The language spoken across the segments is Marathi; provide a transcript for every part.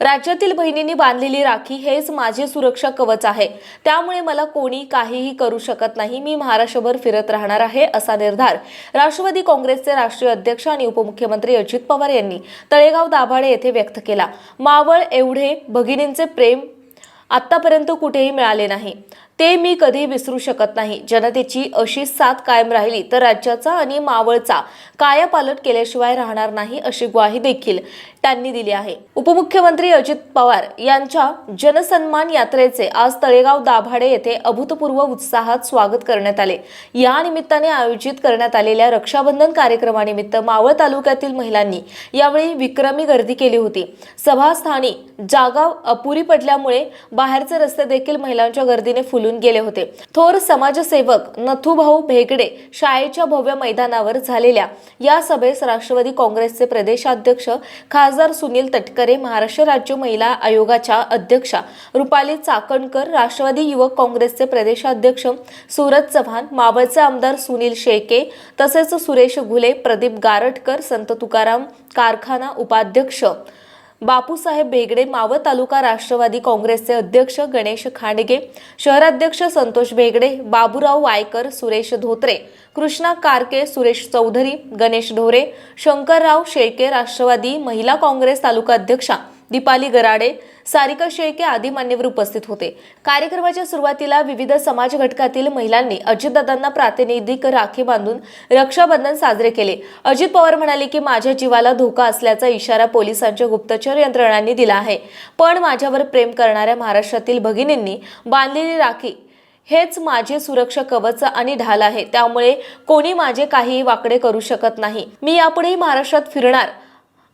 राज्यातील बहिणींनी बांधलेली राखी हेच माझे सुरक्षा कवच आहे. त्यामुळे मला कोणी काहीही करू शकत नाही. मी महाराष्ट्रभर फिरत राहणार आहे असा निर्धार राष्ट्रवादी काँग्रेसचे राष्ट्रीय अध्यक्ष आणि उपमुख्यमंत्री अजित पवार यांनी तळेगाव दाभाडे येथे व्यक्त केला. मावळ एवढे भगिनींचे प्रेम आत्तापर्यंत कुठेही मिळाले नाही. ते मी कधी विसरू शकत नाही. जनतेची अशी साथ कायम राहिली तर राज्याचा आणि मावळचा कायापालट केल्याशिवाय राहणार नाही अशी ग्वाही देखील त्यांनी दिली आहे. उपमुख्यमंत्री अजित पवार यांच्या जनसन्मान यात्रेचे आज तळेगाव दाभाडे येथे अभूतपूर्व उत्साहात स्वागत करण्यात आले. या निमित्ताने आयोजित करण्यात आलेल्या रक्षाबंधन कार्यक्रमानिमित्त मावळ तालुक्यातील महिलांनी यावेळी विक्रमी गर्दी केली होती. सभास्थानी जागा अपुरी पडल्यामुळे बाहेरचे रस्ते देखील महिलांच्या गर्दीने फुलून गेले होते. थोर समाजसेवक नथुभाऊ भेगडे शाळेच्या भव्य मैदानावर झालेल्या या सभेस राष्ट्रवादी काँग्रेसचे प्रदेशाध्यक्ष खासदार सुनील तटकरे महाराष्ट्र राज्य महिला आयोगाच्या अध्यक्षा रुपाली चाकणकर राष्ट्रवादी युवक काँग्रेसचे प्रदेशाध्यक्ष सूरज चव्हाण मावळचे आमदार सुनील शेके तसेच सुरेश घुले प्रदीप गारटकर संत तुकाराम कारखाना उपाध्यक्ष बापूसाहेब बेगडे मावळ तालुका राष्ट्रवादी काँग्रेसचे अध्यक्ष गणेश खांडगे शहराध्यक्ष संतोष बेगडे बाबूराव वायकर सुरेश धोत्रे कृष्णा कारके सुरेश चौधरी गणेश ढोरे शंकरराव शेळके राष्ट्रवादी महिला काँग्रेस तालुका अध्यक्षा दीपाली गराडे सारिका शेळके आदी मान्यवर उपस्थित होते. कार्यक्रमाच्या सुरुवातीला विविध समाज घटकातील महिलांनी अजितदादांना प्रातिनिधिक राखी बांधून रक्षाबंधन साजरे केले. अजित पवार म्हणाले की माझ्या जीवाला धोका असल्याचा इशारा पोलिसांच्या गुप्तचर यंत्रणांनी दिला आहे. पण माझ्यावर प्रेम करणाऱ्या महाराष्ट्रातील भगिनींनी बांधलेली राखी हेच माझे सुरक्षा कवच आणि ढाल आहे. त्यामुळे कोणी माझे काही वाकडे करू शकत नाही. मी यापुढेही महाराष्ट्रात फिरणार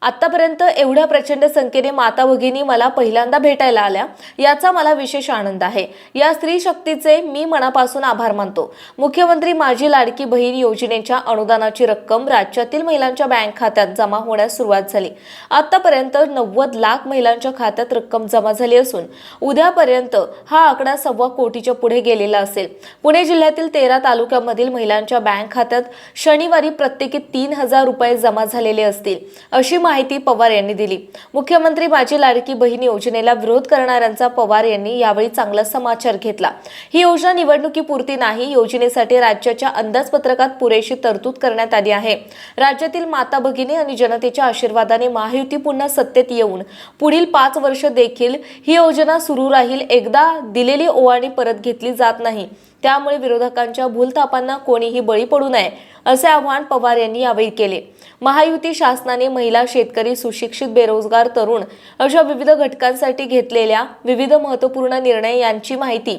आतापर्यंत एवढ्या प्रचंड संख्येने माता भगिनी मला पहिल्यांदा भेटायला आल्या. याचा मला विशेष आनंद आहे. या स्त्री शक्तीचे मी मनापासून आभार मानतो. मुख्यमंत्री माझी लाडकी बहीण योजनेच्या अनुदानाची रक्कम राज्यातील महिलांच्या बँक खात्यात जमा होण्यास सुरुवात झाली. आतापर्यंत नव्वद लाख महिलांच्या खात्यात रक्कम जमा झाली असून उद्यापर्यंत हा आकडा सव्वा कोटीच्या पुढे गेलेला असेल. पुणे जिल्ह्यातील तेरा तालुक्यामधील महिलांच्या बँक खात्यात शनिवारी प्रत्येकी तीन हजार रुपये जमा झालेले असतील अशी माहिती माहिती पवार यांनी दिली. मुख्यमंत्री माझी लाडकी बहीण योजनेला विरोध करणाऱ्यांचा पवार यांनी यावेळी चांगला समाचार घेतला. ही योजना निवडणुकीपुरती नाही योजनेसाठी राज्याच्या अंदाजपत्रकात पुरेशी तरतूद करण्यात आली आहे. राज्यातील माता भगिनी आणि जनतेच्या आशीर्वादाने महायुती पुन्हा सत्तेत येऊन पुढील पाच वर्ष देखील ही योजना सुरू राहील. एकदा दिलेली ओवाणी परत घेतली जात नाही. त्यामुळे विरोधकांच्या भूलथापांना कोणीही बळी पडू नये असे आवाहन पवार यांनी यावेळी केले. महायुती शासनाने महिला शेतकरी सुशिक्षित बेरोजगार तरुण अशा विविध घटकांसाठी घेतलेल्या विविध महत्त्वपूर्ण निर्णय यांची माहिती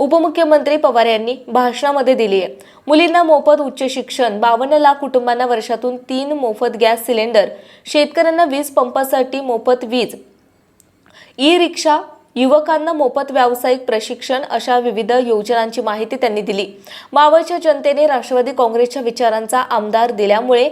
उपमुख्यमंत्री पवार यांनी भाषणामध्ये दिली आहे. मुलींना मोफत उच्च शिक्षण बावन्न लाख कुटुंबांना वर्षातून तीन मोफत गॅस सिलेंडर शेतकऱ्यांना वीज पंपासाठी मोफत वीज ई रिक्षा युवकांना मोफत व्यावसायिक प्रशिक्षण अशा विविध योजनांची माहिती त्यांनी दिली. मावळच्या जनतेने राष्ट्रवादी काँग्रेसच्या विचारांचा आमदार दिल्यामुळे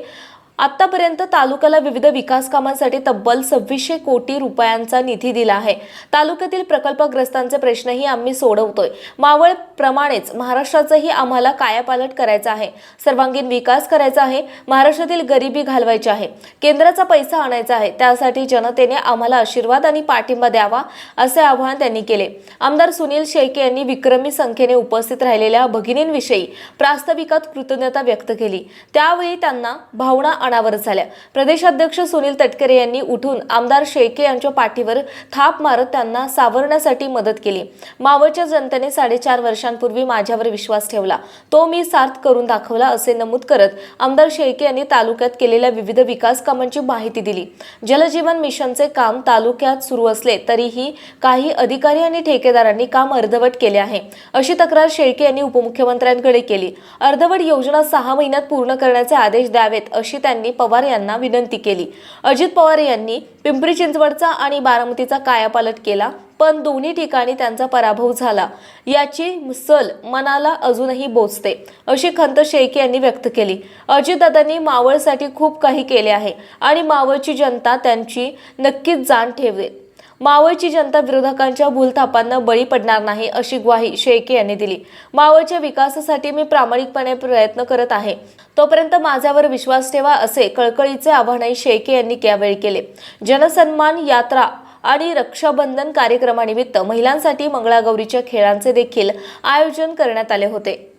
आतापर्यंत तालुक्याला विविध विकास कामांसाठी तब्बल सव्वीसशे कोटी रुपयांचा निधी दिला आहे. तालुक्यातील प्रकल्पग्रस्तांचे प्रश्नही आम्ही सोडवतोय. मावळ प्रमाणेच महाराष्ट्राचंही आम्हाला कायापालट करायचं आहे. सर्वांगीण विकास करायचा आहे. महाराष्ट्रातील गरिबी घालवायची आहे. केंद्राचा पैसा आणायचा आहे. त्यासाठी जनतेने आम्हाला आशीर्वाद आणि पाठिंबा द्यावा असे आवाहन त्यांनी केले. आमदार सुनील शेळके यांनी विक्रमी संख्येने उपस्थित राहिलेल्या भगिनींविषयी प्रास्ताविकात कृतज्ञता व्यक्त केली. त्यावेळी त्यांना भावना अनावर झाल्या. प्रदेशाध्यक्ष सुनील तटकरे यांनी उठून आमदार शेळके यांच्या पाठीवर थाप मारत त्यांना सावरण्यासाठी मदत केली. मावळच्या जनतेने साडेचार वर्षांपूर्वी माझ्यावर विश्वास ठेवला. तो मी सार्थ करून दाखवला असे नमूद करत आमदार शेळके यांनी तालुक्यात केलेल्या विविध विकास कामांची माहिती दिली. जलजीवन मिशनचे काम तालुक्यात सुरू असले तरीही काही अधिकारी आणि ठेकेदारांनी काम अर्धवट केले आहे अशी तक्रार शेळके यांनी उपमुख्यमंत्र्यांकडे केली. अर्धवट योजना सहा महिन्यात पूर्ण करण्याचे आदेश द्यावेत अशी त्यांनी पवार यांना विनंती केली. अजित पवार यांनी पिंपरी चिंचवडचा आणि बारामतीचा कायापालट केला पण दोन्ही ठिकाणी त्यांचा पराभव झाला. याची सल मनाला अजूनही बोचते अशी खंत शेळके यांनी व्यक्त केली. अजितदादांनी मावळसाठी खूप काही केले आहे आणि मावळची जनता त्यांची नक्कीच जाण ठेवेल. मावळची जनता विरोधकांच्या भूलथापांना बळी पडणार नाही अशी ग्वाही शेळके यांनी दिली. मावळच्या विकासासाठी मी प्रामाणिकपणे प्रयत्न करत आहे. तोपर्यंत माझ्यावर विश्वास ठेवा असे कळकळीचे आवाहनही शेळके यांनी यावेळी केले. जनसन्मान यात्रा आणि रक्षाबंधन कार्यक्रमानिमित्त महिलांसाठी मंगळागौरीच्या खेळांचे देखील आयोजन करण्यात आले होते.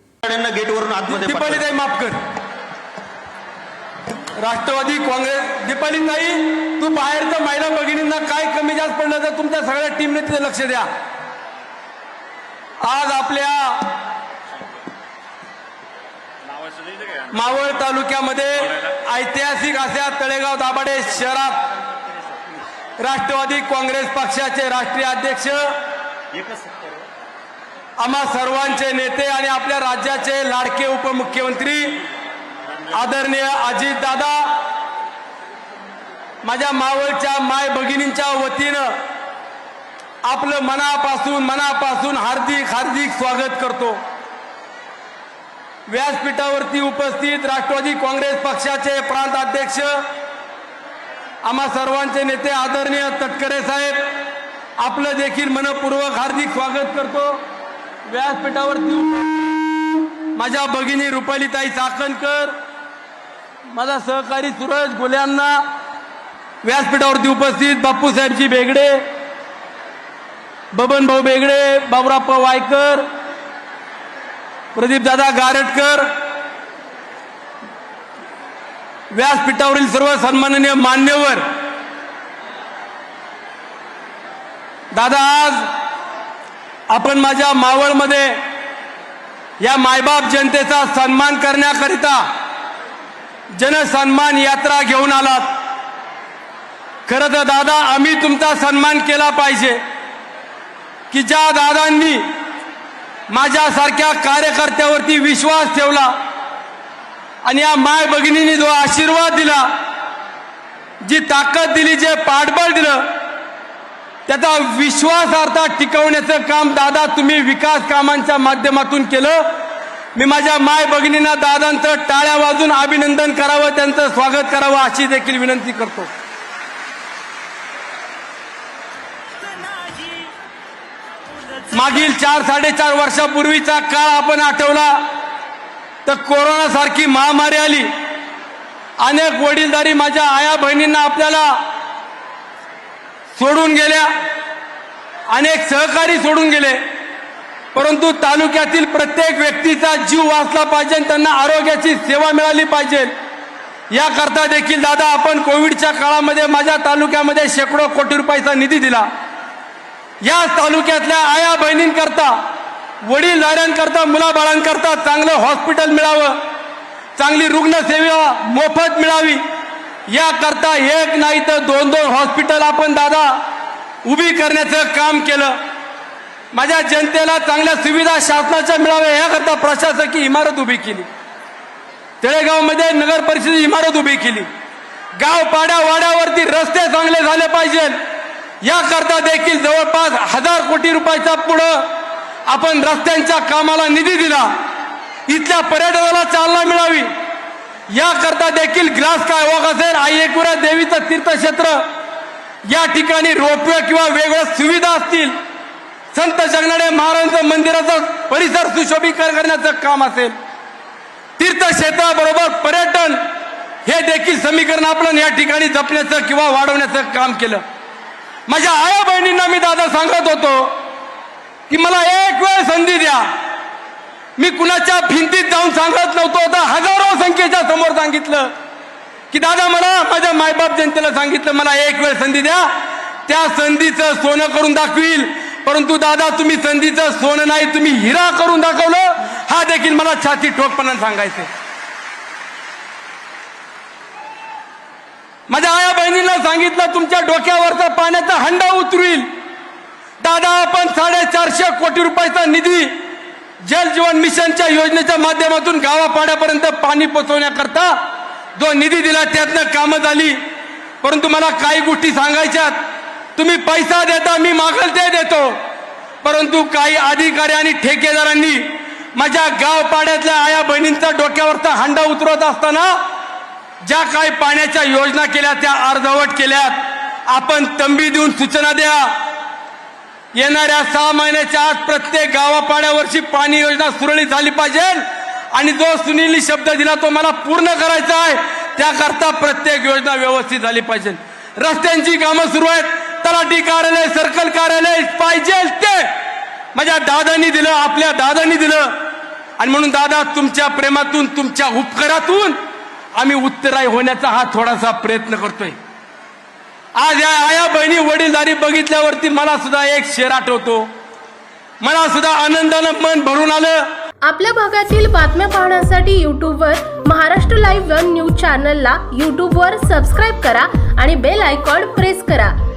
माफ कर. राष्ट्रवादी काँग्रेस दीपालीताई तू बाहेरच्या महिला भगिनींना काय कमी जास्त पडलं तर तुमच्या सगळ्या टीमने तिथे लक्ष द्या. आज आपल्या मावळ तालुक्यामध्ये ऐतिहासिक अशा तळेगाव दाभाडे शहरात राष्ट्रवादी काँग्रेस पक्षाचे राष्ट्रीय अध्यक्ष आम्हा सर्वांचे नेते आणि आपल्या राज्याचे लाडके उपमुख्यमंत्री आदरणीय अजित दादा माझ्या मावळच्या माय भगिनींच्या वतीनं आपलं मनापासून मनापासून हार्दिक हार्दिक स्वागत करतो. व्यासपीठावरती उपस्थित राष्ट्रवादी काँग्रेस पक्षाचे प्रांत अध्यक्ष आम्हा सर्वांचे नेते आदरणीय तटकरे साहेब आपलं देखील मनपूर्वक हार्दिक स्वागत करतो. व्यासपीठावरती माझ्या भगिनी रुपालीताई चाकणकर माझा सहकारी सुरज गोल्यांना व्यासपीठावरती उपस्थित बापूसाहेबजी बेगडे बबन भाऊ बेगडे बाबुराप्पा वायकर प्रदीपदादा गारटकर व्यासपीठावरील सर्व सन्माननीय मान्यवर दादा आज आपण माझ्या मावळमध्ये या मायबाप जनतेचा सन्मान करण्याकरिता जनसन्मान यात्रा घेऊन आलात. खरं तर दादा आम्ही तुमचा सन्मान केला पाहिजे. की ज्या दादांनी माझ्यासारख्या कार्यकर्त्यावरती विश्वास ठेवला आणि या माय भगिनींनी जो आशीर्वाद दिला जी ताकद दिली जे पाठबळ दिलं त्याचा विश्वासार्थ टिकवण्याचं काम दादा तुम्ही विकास कामांच्या माध्यमातून केलं. मी माझ्या माय भगिनींना दादांचं टाळ्या वाजून अभिनंदन करावं त्यांचं स्वागत करावं अशी देखील विनंती करतो. मागील चार साडेचार वर्षापूर्वीचा काळ आपण आठवला तर कोरोना सारखी महामारी आली. अनेक वडीलधारी माझ्या आया बहिणींना आपल्याला सोडून गेल्या. अनेक सहकारी सोडून गेले. परंतु तालुक्यातील प्रत्येक व्यक्तीचा जीव वाचला पाहिजे त्यांना आरोग्याची सेवा मिळाली पाहिजे. याकरता देखील दादा आपण कोविडच्या काळामध्ये माझ्या तालुक्यामध्ये शेकडो कोटी रुपयाचा निधी दिला. या तालुक्यातल्या आया बहिणींकरता वडीलधाऱ्यांकरता मुलाबाळांकरता चांगलं हॉस्पिटल मिळावं चांगली रुग्णसेवा मोफत मिळावी. याकरता एक नाही तर दोन दोन हॉस्पिटल आपण दादा उभी करण्याचं काम केलं. माझ्या जनतेला चांगल्या सुविधा शासनाच्या मिळाव्या याकरता प्रशासकीय इमारत उभी केली. तळेगावमध्ये नगर परिषद इमारत उभी केली. गाव पाड्या वाड्यावरती रस्ते चांगले झाले पाहिजे. याकरता देखील जवळपास हजार कोटी रुपयाच्या पुढं आपण रस्त्यांच्या कामाला निधी दिला. इथल्या पर्यटनाला चालना मिळावी. याकरता देखील ग्रास काय वॉक असेल आई एकविरा देवीचं तीर्थक्षेत्र या ठिकाणी रोपवे किंवा वेगवेगळ्या सुविधा असतील. संत जगनाडे महाराजांचं मंदिराचं परिसर सुशोभीकरण करण्याचं काम असेल. तीर्थक्षेत्राबरोबर पर्यटन हे देखील समीकरण आपण या ठिकाणी जपण्याचं किंवा वाढवण्याचं काम केलं. माझ्या आया बहिणींना मी दादा सांगत होतो की मला एक वेळ संधी द्या. मी कुणाच्या भिंतीत जाऊन सांगत नव्हतो तर हजारो संख्येच्या समोर सांगितलं. की दादा मला माझ्या मायबाप जनतेला सांगितलं मला एक वेळ संधी द्या. त्या संधीचं सोनं करून दाखवील. परंतु दादा तुम्ही संधीचं सोनं नाही तुम्ही हिरा करून दाखवलं हा देखील मला छाती ठोकपणाने सांगायचं माझ्या आया बहिणींना सांगितलं तुमच्या डोक्यावरचा पाण्याचा हंडा उतरवील. दादा आपण साडेचारशे कोटी रुपयाचा निधी जल जीवन मिशनच्या योजनेच्या माध्यमातून गावापाड्यापर्यंत पाणी पोचवण्याकरता जो निधी दिला त्यातनं कामं झाली. परंतु मला काही गोष्टी सांगायच्यात. तुम्ही पैसा देता मी मागल ते देतो. परंतु काही अधिकारी आणि ठेकेदारांनी माझ्या गाव पाड्यातल्या आया बहिणींचा डोक्यावरचा हंडा उतरवत असताना ज्या काही पाण्याच्या योजना केल्या त्या अर्धवट केल्यात. आपण तंबी देऊन सूचना द्या. येणाऱ्या सहा महिन्याच्या आत प्रत्येक गावापाड्यावरची पाणी योजना सुरळीत झाली पाहिजे. आणि जो सुनीलनी शब्द दिला तो मला पूर्ण करायचा आहे. त्याकरता प्रत्येक योजना व्यवस्थित झाली पाहिजे. रस्त्यांची कामं सुरू आहेत. तलाठी कार्यालय सर्कल कार्यालय पाहिजे ते. माझ्या दादानी दिलं आपल्या दादानी दिलं. आणि म्हणून दादा तुमच्या प्रेमातून तुमच्या उपकारातून आम्ही उत्तराय होण्याचा हा थोडासा प्रयत्न करतोय. आज या आया बहिणी वडीलधारी बघितल्यावरती मला सुद्धा एक शेर आठवतो मला सुद्धा आनंदानं मन भरून आलं. आपल्या भागातील बातम्या पाहण्यासाठी यूट्यूबवर महाराष्ट्र लाईव्ह वन न्यूज चॅनलला यूट्यूबवर सबस्क्राईब करा आणि बेल आयकॉन प्रेस करा.